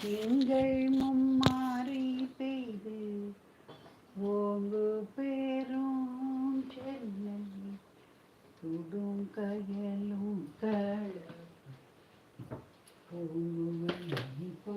திங்கள் மும்மாறி பெய்து ஓங்கு பெரும் சென்னை சுடும் கயலும் கள பூங்குவனை போ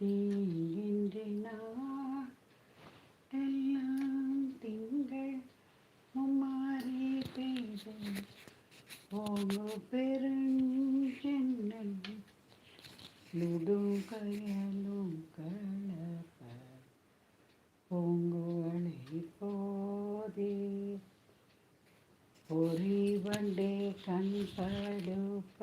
തീയിന്റെ എല്ലാം തിങ്കൾ മുമ്മാറി പെയ്ത് ഓരോ പെരുഞ്ചെന്നൽ ലുടുകയലും കളപ്പ പൊങ്കുകളെ പോതി. പൊറി വണ്ടേ കൺപടുപ്പ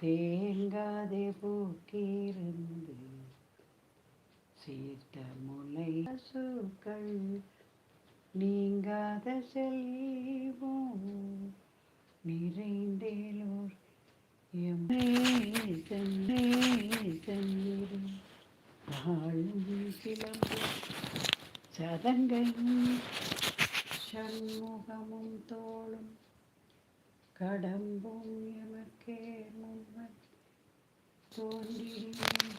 தேங்காதே பூக்கிருந்து சீர்த்த முலை அசுக்கள் நீங்காத செல்வோம் நிறைந்தேலோர் வாழும் சிலம்பு சதங்கையும் சண்முகமும் தோளும் கடம்பும் எமக்கே முன்வன் தோன்றினேன்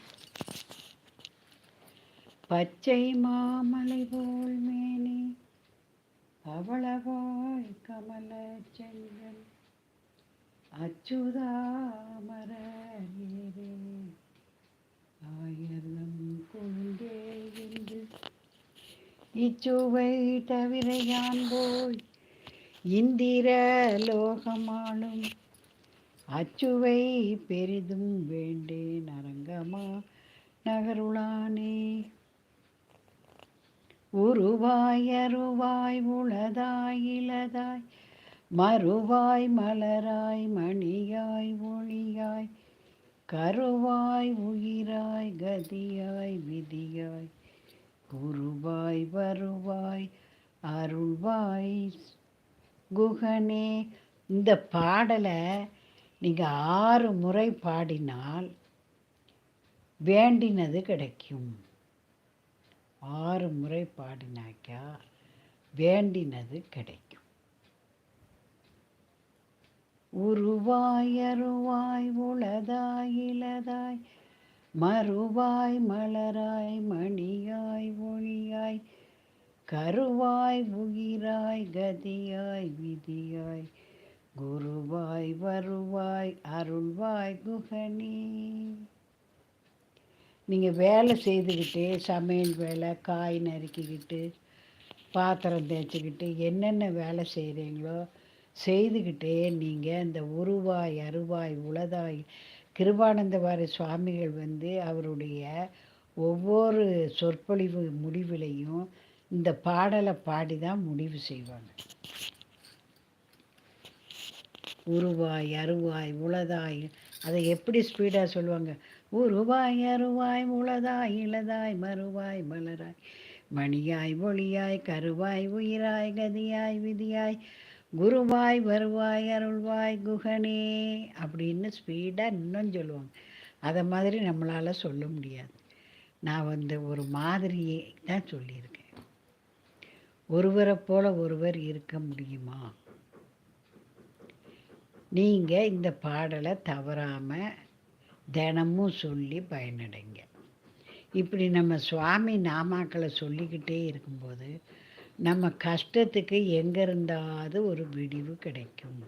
பச்சை மாமலை போல் மேனி அவளவாய் கமல செங்கன் அச்சுதாமரே ஆயிரம் கொண்டே என்று இச்சுவை தவிர யான் போய் இந்திரலோகமானும் அச்சுவை பெரிதும் வேண்டேன் அரங்கமா நகருளானே. உருவாய் அருவாய் உளதாய் இளதாய் மறுவாய் மலராய் மணியாய் ஒளியாய் கருவாய் உயிராய் கதியாய் விதியாய் குருவாய் வருவாய் அருள்வாய் குகனே இந்த பாடலை நீங்கள் ஆறு முறை பாடினால் வேண்டினது கிடைக்கும். ஆறு முறை பாடினாக்கா வேண்டினது கிடைக்கும். உருவாய் அருவாய் உளதாய் இளதாய் மறுவாய் மலராய் ம கருவாய் உயிராய் கதியாய் விதியாய் குருவாய் வருவாய் அருள்வாய் குகனி நீங்கள் வேலை செய்துக்கிட்டு சமையல் வேலை காய் நறுக்கிக்கிட்டு பாத்திரம் தேய்ச்சிக்கிட்டு என்னென்ன வேலை செய்கிறீங்களோ செய்துக்கிட்டே நீங்கள் இந்த உருவாய் அருவாய் உளதாய் கிருபானந்தவாரி சுவாமிகள் வந்து அவருடைய ஒவ்வொரு சொற்பொழிவு முடிவிலையும் இந்த பாடலை பாடி தான் முடிவு செய்வாங்க. உருவாய் அருவாய் உளதாய் அதை எப்படி ஸ்பீடாக சொல்லுவாங்க? உருவாய் அருவாய் உளதாய் இளதாய் மறுவாய் மலராய். மணியாய் ஒளியாய் கருவாய் உயிராய் கதியாய் விதியாய். குருவாய் வருவாய் அருள்வாய் குகனே அப்படின்னு ஸ்பீடாக இன்னும் சொல்லுவாங்க. அதை மாதிரி நம்மளால் சொல்ல முடியாது. நான் வந்து ஒரு மாதிரியே தான் சொல்லியிருக்கேன். ஒருவரை போல ஒருவர் இருக்க முடியுமா? நீங்கள் இந்த பாடலை தவறாமல் தினமும் சொல்லி பயனடைங்க. இப்படி நம்ம சுவாமி நாமாக்களை சொல்லிக்கிட்டே இருக்கும்போது நம்ம கஷ்டத்துக்கு எங்கே இருந்தாவது ஒரு விடிவு கிடைக்கும்.